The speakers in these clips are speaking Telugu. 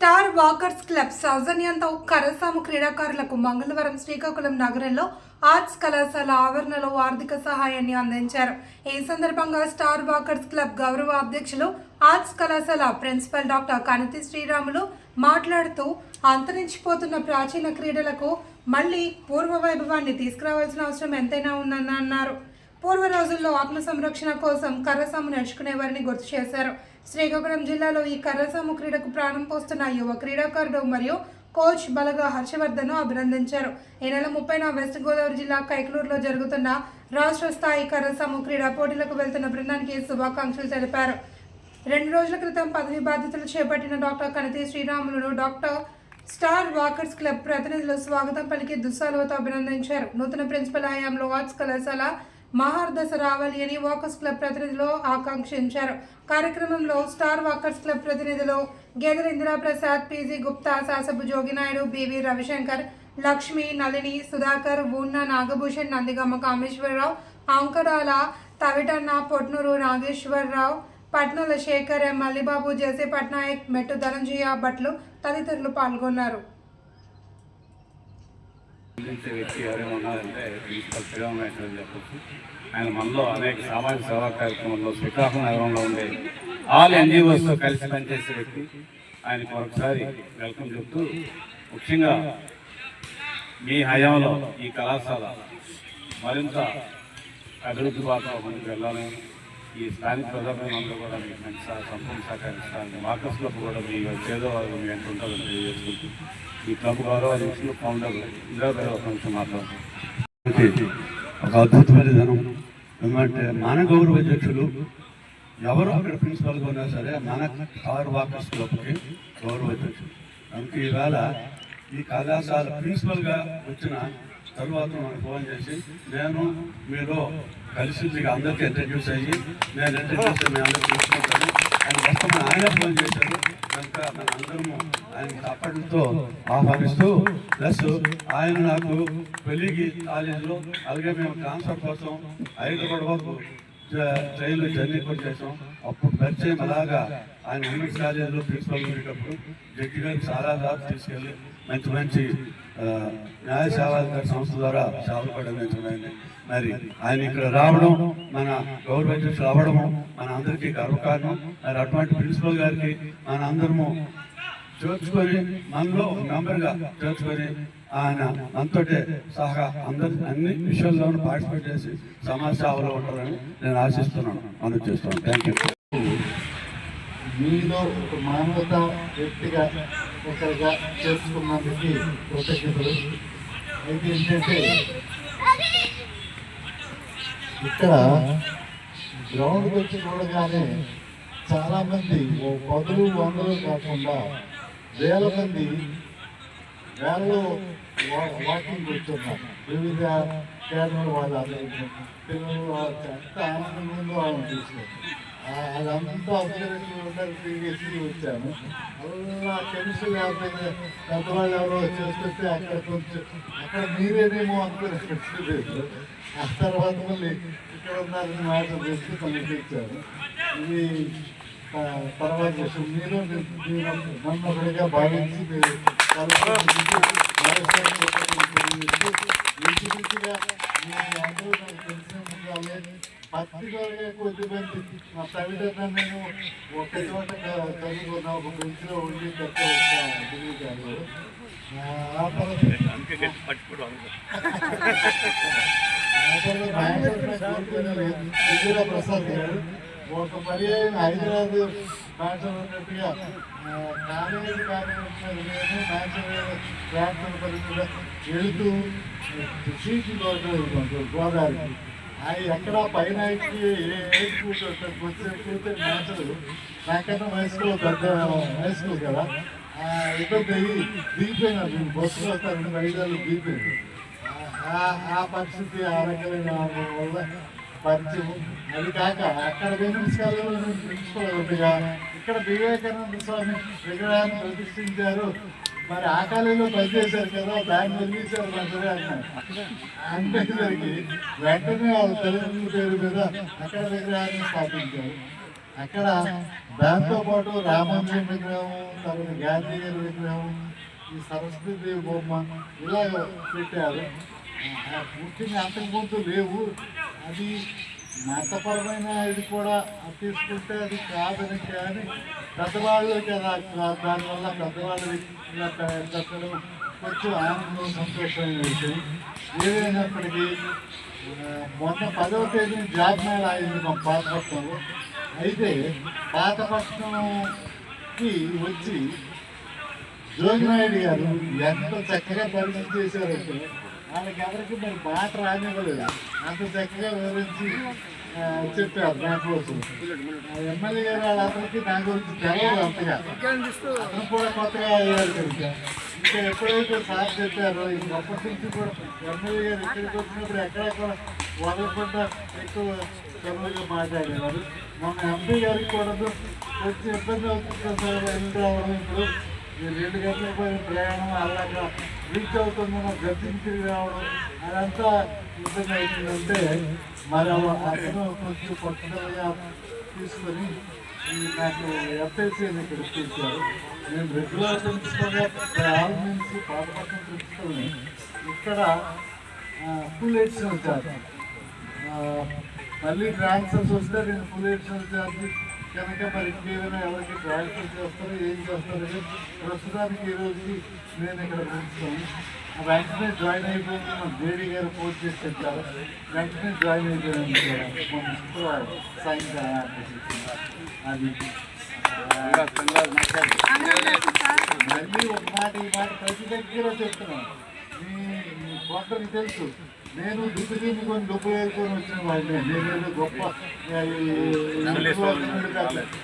స్టార్ వాకర్స్ క్లబ్ సౌజన్యంతో కరసాము క్రీడాకారులకు మంగళవారం శ్రీకాకుళం నగరంలో ఆర్ట్స్ కళాశాల ఆవరణలో ఆర్థిక సహాయాన్ని అందించారు. ఈ సందర్భంగా స్టార్ వాకర్స్ క్లబ్ గౌరవ అధ్యక్షులు ఆర్ట్స్ కళాశాల ప్రిన్సిపల్ డాక్టర్ కనతి శ్రీరాములు మాట్లాడుతూ అంతరించిపోతున్న ప్రాచీన క్రీడలకు మళ్ళీ పూర్వ వైభవాన్ని తీసుకురావాల్సిన అవసరం ఎంతైనా ఉందని అన్నారు. పూర్వ రోజుల్లో ఆత్మ సంరక్షణ కోసం కర్రసాము నేర్చుకునేవారిని గుర్తు చేశారు. శ్రీకాకుళం జిల్లాలో ఈ కర్రసాము క్రీడకు ప్రాణం పోస్తున్న యువ క్రీడాకారుడు మరియు కోచ్ బలగా హర్షవర్ధన్ అభినందించారు. ఈ నెల ముప్పైన వెస్ట్ గోదావరి జిల్లా కైకలూరులో జరుగుతున్న రాష్ట్ర స్థాయి కర్రసాము క్రీడా పోటీలకు వెళ్తున్న బృందానికి శుభాకాంక్షలు తెలిపారు. రెండు రోజుల క్రితం పదవి బాధ్యతలు చేపట్టిన డాక్టర్ కనతి శ్రీరాములను డాక్టర్ స్టార్ వాకర్స్ క్లబ్ ప్రతినిధులు స్వాగతం పలికి దుస్సాలతో అభినందించారు. నూతన ప్రిన్సిపల్ హయాంలో ఆర్ట్స్ కళాశాల మహార్దశ రావాలి అని వాకర్స్ క్లబ్ ప్రతినిధులు ఆకాంక్షించారు. కార్యక్రమంలో స్టార్ వాకర్స్ క్లబ్ ప్రతినిధులు Gedela Indiraprasad PG Gupta Sasapu Joginaidu BV Ravishankar Lakshmi Nalini Sudhakar Oonna Nagabhushan Nandigamma Kameswararao Ankarala Tavitanna Potnuru Nageswararao Patnala Sekhar M Mallibabu JC Patnaik Mettu Dhananjaya Bhatlu తదితరులు పాల్గొన్నారు. అందించే వ్యక్తి ఎవరైనా ఉన్నారంటే ప్రిన్సిపల్ శ్రీరామేశ్వర అని చెప్పచ్చు ఆయన మనలో అనేక సామాజిక సేవా కార్యక్రమాల్లో శ్రీకాకుళం నగరంలో ఉండే ఆల్ ఎన్జిఓస్తో కలిసి పనిచేసే వ్యక్తి. ఆయనకు మరొకసారి వెల్కమ్ చెప్తూ ముఖ్యంగా మీ హయాంలో ఈ కళాశాల మరింత అభివృద్ధి బాటలో ముందుకు వెళ్ళాలని ఈ స్థానిక ప్రజలందరూ కూడా మీకు మంచి సంపూర్ణ సహకరిస్తాను మార్కస్ క్లబ్ కూడా మీ పేదవాళ్ళు ఎంత మీ వెంట ఉంటుందని తెలియజేసుకుంటూ ఈ క్లబ్ గౌరవ అధ్యక్షులు ఫౌండర్ ఇందిరాబాయి ఒక మాట్లాడుతున్నాం ఒక అద్భుతమైన ధనం ఏమంటే మన గౌరవ అధ్యక్షులు ఎవరు అక్కడ ప్రిన్సిపల్గా ఉన్నా సరే మన కార్ వాకర్స్ క్లబ్కి గౌరవ అధ్యక్షులు అందుకే ఈవేళ ఈ కళాశాల ప్రిన్సిపల్గా వచ్చిన తరువాత ఫోన్ చేసి నేను మీరు కలిసి మీకు అందరికీ ఇంట్రడ్యూస్ అయ్యి నేను ఇంట్రడ్యూస్ మీ అందరికీ చూసుకుంటాను ఆయన వస్తామని ఆయన ఫోన్ చేశారు కనుక మన అందరము ఆయన అప్పటితో ఆహ్వానిస్తూ ప్లస్ ఆయన నాకు పెళ్ళికి కాలేజీలో అలాగే మేము ట్రాన్స్ఫర్ కోసం హైదరాబాద్ వరకు ట్రైన్లో జర్నీ కూడా చేసాం అప్పుడు పరిచయం అలాగా ఆయన ఎంఎస్ కాలేజీలో ప్రిన్సిపల్ ఉండేటప్పుడు జడ్జి గారు చాలా దాకా తీసుకెళ్ళి మంచి మంచి న్యాయ సేవాధికార సంస్థ ద్వారా సేవలు కూడా అందించడం మరి ఆయన ఇక్కడ రావడం మన గౌరవ అధ్యక్షులు అవ్వడము మన అందరికీ గర్వకారణం. మరి అటువంటి ప్రిన్సిపల్ గారికి మన అందరము చేర్చుకొని మనలో ఒక మెంబర్గా చేర్చుకొని ఆయన మనతోటే సహా అందరి అన్ని విషయాల్లోనూ పార్టిసిపేట్ చేసి సమాజ సేవలో ఉంటారని నేను ఆశిస్తున్నాను. మనం చేస్తున్నాను థ్యాంక్ యూ మీలో ఒక మానవత వ్యక్తిగా ఒకరిగా చేసుకున్నందుకు కృతజ్ఞతలు. అయితే ఏంటంటే ఇక్కడ గ్రౌండ్కి వచ్చి చూడగానే చాలామంది ఓ పదులు వందలు కాకుండా వేల మంది వేలలో వాకింగ్ కూర్చున్నారు వివిధ కేంద్రాల వాళ్ళు పిల్లలు ఎంత ఆనందంగా వాళ్ళని చూస్తారు అదంతా అబ్జర్వేషన్ వచ్చాను అలా కెమిస్ట్రీ లేకపోతే పెద్దవాళ్ళు ఎవరో చేసుకొస్తే అక్కడ కొంచెం అక్కడ మీరేనేమో అనుకుని లేదు ఆ తర్వాత మళ్ళీ ఇక్కడ ఉన్నారని మాట తెలిసి పంపించారు ఇది తర్వాత విషయం మీరు మీరు నన్ను ఒకటిగా భావించి మీరు ఇంచుమించుగా మీ అందరూ నాకు తెలిసిన ముందాలే పర్టికులర్గా మా ప్రైవేట్ నేను ఒక చోట చదువుకున్న ఒక బెంచ్లో ఉండి డిగ్రీ గారు ప్రసాద్ గారు ఒక పర్యాయం హైదరాబాద్ మ్యాన్షన్ ఉన్నట్టుగా కాలేజీ కార్యక్రమం నేను మ్యాన్షన్ పరిధిలో వెళుతూ సీట్లు గోదావరికి ఎక్కడ పైన ఎక్కి ఏ ఏజ్ నాకన్నా హై స్కూల్ పెద్ద హై స్కూల్ కదా. ఇబ్బంది అయ్యి దిగిపోయినారు నేను బస్సులో వస్తాను దిగిపోయింది ఆ- ఆ పరిస్థితి ఆ రకమైన వల్ల పరిచయం. అది కాక అక్కడ విమెన్స్ ప్రిన్సిపల్ ఇక్కడ వివేకానంద స్వామి విగ్రహాన్ని ప్రతిష్ఠించారు. మరి ఆ కాలంలో పనిచేశారు కదా దాన్ని వదిలేశారు మంత్రి అన్నారు వెంటనే వాళ్ళ తల్లిదండ్రుల పేరు మీద అక్కడ విగ్రహాన్ని స్థాపించారు. అక్కడ దాంతో పాటు రామాంజన్ విగ్రహం తర్వాత గాంధీ గారి విగ్రహం ఈ సరస్వతి బొమ్మ ఇలా పెట్టారు. ఆ, అంతకుముందు లేవు. అది మతపరమైన ఇది కూడా తీసుకుంటే అది కాదని కానీ పెద్దవాళ్ళు కదా దానివల్ల పెద్దవాళ్ళు ఇలా పెట్టడం కొంచెం ఆనందం సంతోషమైన విషయం. ఏదైనప్పటికీ మొన్న పదవ తేదీ జాబ్ మేళ అయింది మా పాతపట్నంలో అయితే పాతపట్నంకి వచ్చి జోగినాయుడు గారు ఎంత చక్కగా పరిచయం చేశారంటే వాళ్ళకెవరికి మరి మాట రానివ్వలేదు. అంత చక్కగా వివరించి చెప్పారు నా కోసం. ఎమ్మెల్యే గారు వాళ్ళందరికీ నా గురించి తెలియదు అంతగా. అతను కూడా కొత్తగా అయ్యారు కనుక. ఇంకా ఎప్పుడైతే సార్ చెప్పారో అప్పటి నుంచి కూడా ఎమ్మెల్యే గారు ఇక్కడికి వచ్చినప్పుడు ఎక్కడెక్కడ వదలకుండా ఎక్కువ తెలుగుగా మాట్లాడేవారు మన ఎంపీ గారికి కూడా వచ్చి ఇబ్బంది అవుతుంది సార్? వెళ్ళి రావడం ఇప్పుడు? రెండు గంటల పోయిన ప్రయాణం అలాగా రీచ్ అవుతుందన్న గర్జించి తిరిగి రావడం. అదంతా ఇబ్బంది అవుతుందంటే మరి అతను కొంచెం పట్టుదలగా తీసుకొని నాకు ఎఫ్ఐసి అని ఇక్కడ నేను రెగ్యులర్ ప్రిన్సిపల్గా ఆల్ మీన్స్ పాతపట్నం ప్రిన్సిపల్ని ఇక్కడ ఫుల్ ఎడిషనల్ ఛార్జ్ మళ్ళీ ట్రాన్స్ఫర్స్ వస్తే నేను ఫుల్ ఎడిషనల్ ఛార్జ్ కనుక మరి ఇంకేమైనా ఎవరికి ట్రాన్స్ఫర్ చేస్తారు ఏం చేస్తారు ప్రస్తుతానికి ఈ రోజుకి నేను ఇక్కడ ప్రిన్సిపల్ వెంటనే జాయిన్ అయిపోయింది మా జేడీ గారు ఫోన్ చేసి చెప్పారు. వెంటనే జాయిన్ అయిపోయాను మన శుక్రవారం సాయంకాలం అది మళ్ళీ ఒక మాట ఈ మాట ప్రతి దగ్గర చెప్తున్నాను. మీ మీ కొందరికి తెలుసు. నేను దుడ్డు తినుకొని డబ్బు వేసుకొని వచ్చిన వాడిని నేను గొప్ప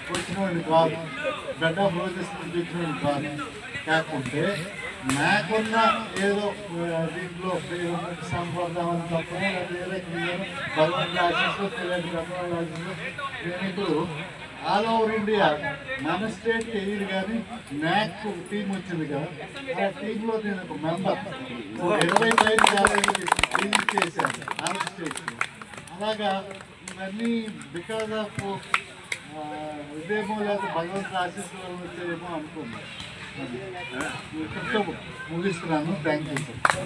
వచ్చిన వాడిని కాదు. నుంచి వచ్చిన వాడిని కాదు. కాకుంటే నాకున్న ఏదో దీంట్లో పేరు సంపదామని తప్ప వేరే భగవంతుడి ఆశీస్సు తెలియదు భగవంతుడి ఆశీస్సు నేను ఇప్పుడు ఆల్ ఓవర్ ఇండియా మన స్టేట్ తెలియదు కానీ మ్యాక్ టీం వచ్చింది కదా. ఆ టీంలో నేను ఒక మెంబర్. ఇరవై ఐదు ఆంధ్ర స్టేట్ అలాగా ఇవన్నీ బికాస్ ఆఫ్ ఇదేమో లేదా భగవంతుడు ఆశీస్సులు వచ్చేదేమో అనుకున్నాను ముగిస్తున్నాను. Thank you sir